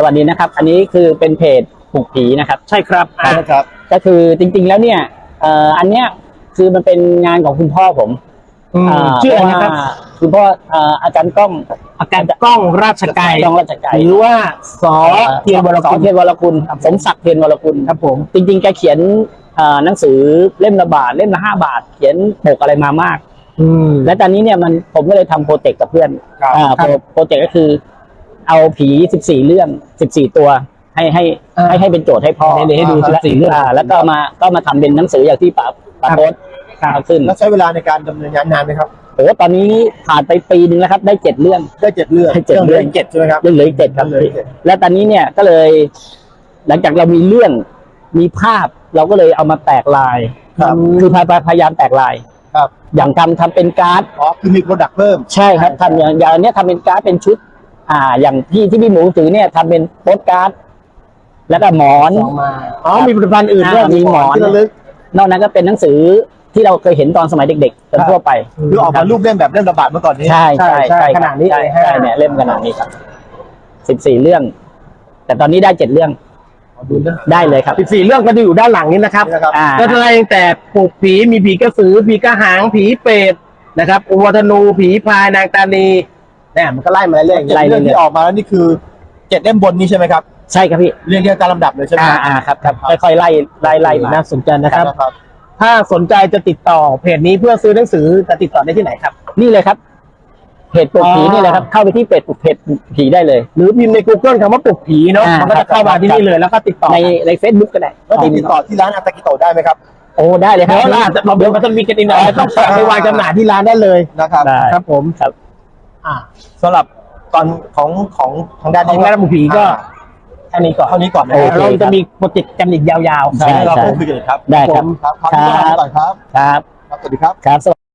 สวัสดีนะครับ อันนี้คือเป็นเพจปลุกผีนะครับใช่ครับอะครับ ก็คือจริงๆแล้วเนี่ยเอ่ออันเนี้ยคือมันเป็นงานของคุณพ่อผมอืมาชื่ออะไรเพานะครับว่าคุณพ่อเอ่ออาจารย์ก้องอาการกล้องราชกายก้องราชกายหรือว่าสอเทียนวรสอกุลเทียนวรคุณสมศักดิ์เทียนวรคุณครับผมจริงๆแกเขียนเอ่อหนังสือเล่มละบาทเล่มละห้าบาท เขียนปกอะไรมามาก อืม และตอนนี้เนี่ยมันผมก็เลยทำโปรเจกต์กับเพื่อนครับ อ่าครับโปรโปรเจกต์ก็คือ เอาผี 14 เรื่อง 14 ตัว ให้ให้อ่าให้ให้เป็นโจทย์ให้พ่อเดี๋ยวให้ดูและ14เรื่องาแล้วก็มาก็มาทำเป็นหนังสืออย่างที่ป๋าป๋าครับโพสต์ครับเอาขึ้นแล้วใช้เวลาในการดำเนินงานนานไหมครับ โอ้ตอนนี้ผ่านไปปีหนึ่งแล้วครับ ได้เจ็ดเรื่อง ได้เจ็ดเรื่องได้เจ็ดเรื่อง เจ็ดใช่ไหมครับ ยังเหลืออีกเจ็ดครับเหลืออีกเจ็ด และตอนนี้เนี่ยก็เลย หลังจากเรามีเรื่องมีภาพเราก็เลยเอามาแตกลาย ครับ คือพยพยายามแตกลาย ครับอย่างทำทำเป็นการ์ด อ๋อคือมีโปรดักต์เพิ่ม ใช่ครับทำอย่างอย่างอันเนี้ยทำเป็นการ์ดเป็นชุด อ่า อย่างที่ที่พี่หมูถือเนี่ยทำเป็นโปสการ์ด แล้วก็หมอน สองมา อ๋อมีผลิตภัณฑ์อื่นด้วยอ่ามีหมอน ที่ระลึก นอกนั้นก็เป็นหนังสือที่เราเคยเห็นตอนสมัยเด็กๆกันทั่วไป คือออกมารูปเล่มแบบเล่มระบาดเมื่อก่อนนี้ ใช่ใช่ใช่ใช่ใช่ขนาดนี้ใช่เลยใช่เนี่ยเล่มขนาดนี้ครับสิบสี่เรื่อง แต่ตอนนี้ได้เจ็ดเรื่องขอดูนะ ได้เลยครับสิบสี่เรื่องก็จะอยู่ด้านหลังนี้นะครับนี่นะครับ อ่า ก็จะไล่ตั้งแต่ปลุกผีมีผีกระสือผีกระหังผีเปรตนะครับ อุวัฒนูผีพรายนางตานี เนี่ยมันก็ไล่มาเรื่อยๆเจ็ดไล่เรื่องเรื่อยๆที่ออกมาแล้วนี่คือเจ็ดเล่มบนนี้ใช่ไหมครับใช่ครับพี่เรียงเรียงตามลำดับเลยใช่ไหมอ่าอ่าครับครับค่อยๆไล่ไล่ไล่มาน่าสนใจนะครับ ครับ ถ้าสนใจจะติดต่อเพจนี้เพื่อซื้อหนังสือจะติดต่อได้ที่ไหนครับ นี่เลยครับเพจปลุกผีอ๋อ นี่เลยครับ เข้าไปที่เพจปลุกเพจปลุกผีได้เลย หรือพิมพ์ใน Google คำว่าปลุกผีเนาะอ่ามัมันก็จะเข้ามาที่นี่เลยแล้วก็ติดต่อในในเฟซบุ๊กก็ได้แล้วติดต่อที่ร้านอาตากิโตะได้ไหมครับ โอ้ได้เลยครัเดี๋บยวเราอาจจะเราเดี๋ยวมันจะมีกันอีกหน่อยต้องฝากไปวางจำหน่ายที่ร้านได้เลยนะครับ ได้ครับผม ครับ อ่าสำหรับตอนของของทางด้านของนี้งานปลุกผีก็แค่นี้ก่อนเท่านี้ก่อนนะโอคเครับเราจะมีโปรเจกต์กันอีกยาวๆใช่เราพูดคุยกันอีกครับได้ครับครับครับครับก่อนครับครับ ครับสวัสดีครับ ครับสวัสดี